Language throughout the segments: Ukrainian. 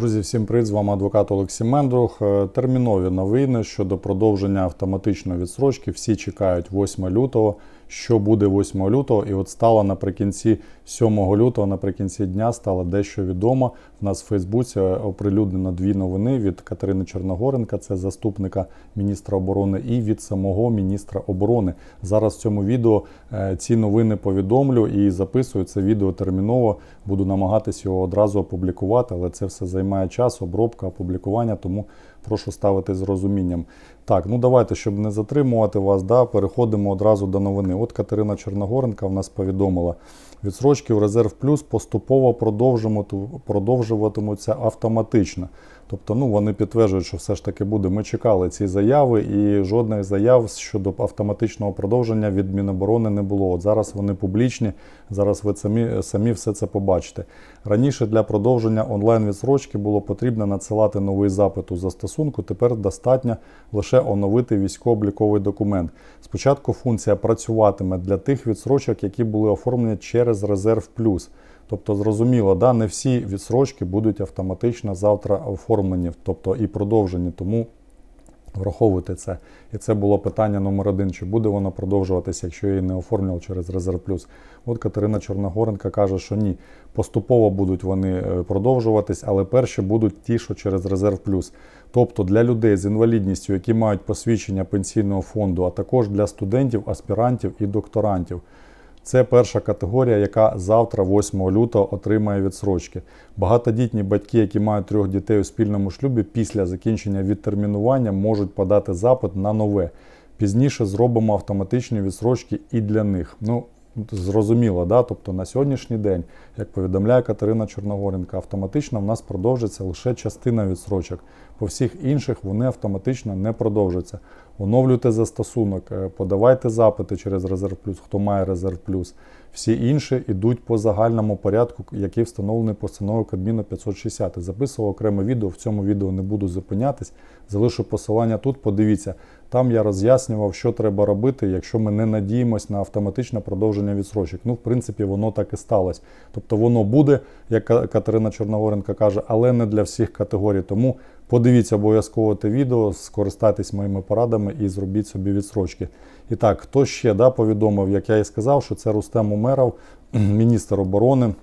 Друзі, всім привіт! З вами адвокат Олексій Мендрух. Е, Термінові новини щодо продовження автоматичної відсрочки. Всі чекають 8 лютого. Що буде 8 лютого? І от стало наприкінці 7 лютого, наприкінці дня стало дещо відомо. В нас в Фейсбуці оприлюднено дві новини від Катерини Чорногоренка, це заступника міністра оборони, і від самого міністра оборони. Зараз в цьому відео е, ці новини повідомлю і записую це відео терміново. Буду намагатись його одразу опублікувати, але це все займає час, обробка, опублікування, тому прошу ставити з розумінням. Так, ну давайте, щоб не затримувати вас, да, переходимо одразу до новини. От Катерина Чорногоренка в нас повідомила. Відсрочки в резерв плюс поступово продовжуватимуться автоматично. Тобто, ну вони підтверджують, що все ж таки буде. Ми чекали ці заяви, і жодних заяв щодо автоматичного продовження від Міноборони не було. От зараз вони публічні. Зараз ви самі, самі все це побачите. Раніше для продовження онлайн відсрочки було потрібно надсилати новий запит у застосунку. Тепер достатньо лише оновити військово-обліковий документ. Спочатку функція працюватиме для тих відсрочок, які були оформлені через резерв плюс. Тобто, зрозуміло, да, не всі відсрочки будуть автоматично завтра оформлені, тобто і продовжені. Тому враховуйте це. І це було питання номер один: чи буде воно продовжуватися, якщо її не оформлював через резерв плюс. От Катерина Чорногоренка каже, що ні, поступово будуть вони е, продовжуватись, але перші будуть ті, що через резерв плюс. Тобто для людей з інвалідністю, які мають посвідчення пенсійного фонду, а також для студентів, аспірантів і докторантів. Це перша категорія, яка завтра, 8 лютого, отримає відсрочки. Багатодітні батьки, які мають трьох дітей у спільному шлюбі, після закінчення відтермінування можуть подати запит на нове. Пізніше зробимо автоматичні відсрочки і для них. Ну, зрозуміло, да? тобто на сьогоднішній день, як повідомляє Катерина Чорногоренка, автоматично в нас продовжиться лише частина відсрочок. По всіх інших вони автоматично не продовжаться. Оновлюйте застосунок, е, подавайте запити через резерв плюс, хто має резерв плюс. Всі інші йдуть по загальному порядку, який встановлений постановою Кабміну 560. Записував окреме відео. В цьому відео не буду зупинятись. Залишу посилання тут. Подивіться, там я роз'яснював, що треба робити, якщо ми не надіємось на автоматичне продовження відсрочок. Ну, в принципі, воно так і сталося. Тобто воно буде, як Катерина Чорногоренка каже, але не для всіх категорій. Тому подивіться обов'язково те відео, скористайтесь моїми порадами і зробіть собі відсрочки. І так, хто ще да, повідомив, як я і сказав, що це Рустем Умеров, міністр оборони.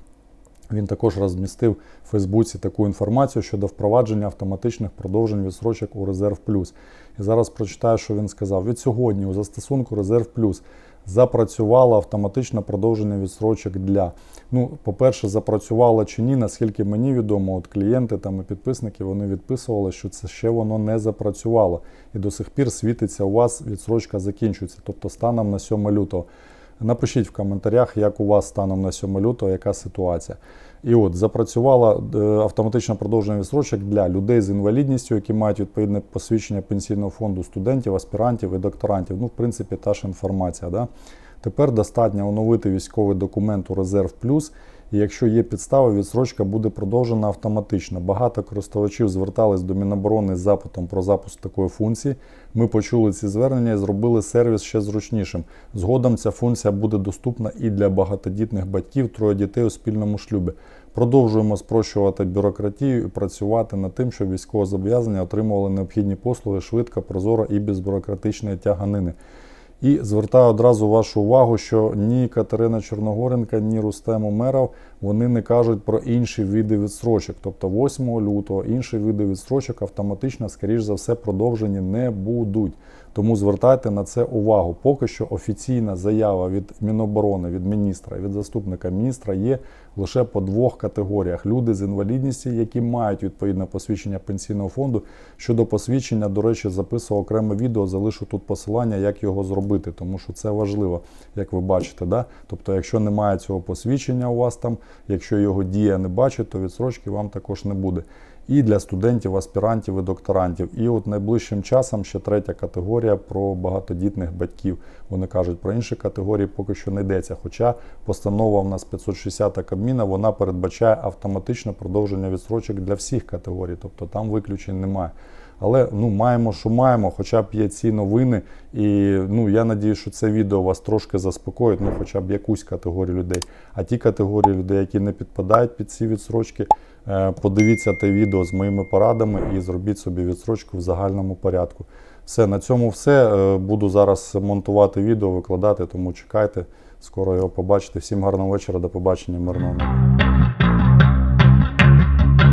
Він також розмістив в Фейсбуці таку інформацію щодо впровадження автоматичних продовжень відсрочок у Резерв Плюс. І зараз прочитаю, що він сказав. Від сьогодні у застосунку Резерв Плюс запрацювало автоматичне продовження відсрочок для. Ну, по-перше, запрацювало чи ні, наскільки мені відомо, от клієнти там і підписники вони відписували, що це ще воно не запрацювало. І до сих пір світиться у вас відсрочка закінчується, тобто станом на 7 лютого. Напишіть в коментарях, як у вас станом на 7 лютого, яка ситуація. І от запрацювала е, автоматичне продовження відсрочок для людей з інвалідністю, які мають відповідне посвідчення пенсійного фонду студентів, аспірантів і докторантів. Ну, в принципі, та ж інформація. Да? Тепер достатньо оновити військовий документ у Резерв Плюс. І якщо є підстави, відсрочка буде продовжена автоматично. Багато користувачів звертались до Міноборони з запитом про запуск такої функції. Ми почули ці звернення і зробили сервіс ще зручнішим. Згодом ця функція буде доступна і для багатодітних батьків, троє дітей у спільному шлюбі. Продовжуємо спрощувати бюрократію і працювати над тим, щоб військовозобов'язані отримували необхідні послуги швидко, прозоро і без бюрократичної тяганини. І звертаю одразу вашу увагу, що ні Катерина Чорногоренка, ні Рустем Умеров вони не кажуть про інші види відстрочок. Тобто 8 лютого інші види відстрочок автоматично, скоріш за все, продовжені не будуть. Тому звертайте на це увагу. Поки що офіційна заява від Міноборони, від міністра, від заступника міністра є лише по двох категоріях: люди з інвалідністю, які мають відповідне посвідчення пенсійного фонду. Щодо посвідчення, до речі, записував окреме відео, залишу тут посилання, як його зробити, тому що це важливо, як ви бачите. Да? Тобто, якщо немає цього посвідчення у вас там, якщо його дія не бачить, то відсрочки вам також не буде. І для студентів, аспірантів і докторантів. І от найближчим часом ще третя категорія про багатодітних батьків. Вони кажуть, про інші категорії поки що не йдеться. Хоча постанова в нас 560 Кабміна, вона передбачає автоматичне продовження відсрочок для всіх категорій, тобто там виключень немає. Але ну маємо, що маємо, хоча б є ці новини. І ну я надію, що це відео вас трошки заспокоїть, ну хоча б якусь категорію людей. А ті категорії людей, які не підпадають під ці відсрочки, подивіться те відео з моїми порадами і зробіть собі відсрочку в загальному порядку. Все, на цьому все. Е, Буду зараз монтувати відео, викладати, тому чекайте. Скоро його побачите. Всім гарного вечора, до побачення, мирного.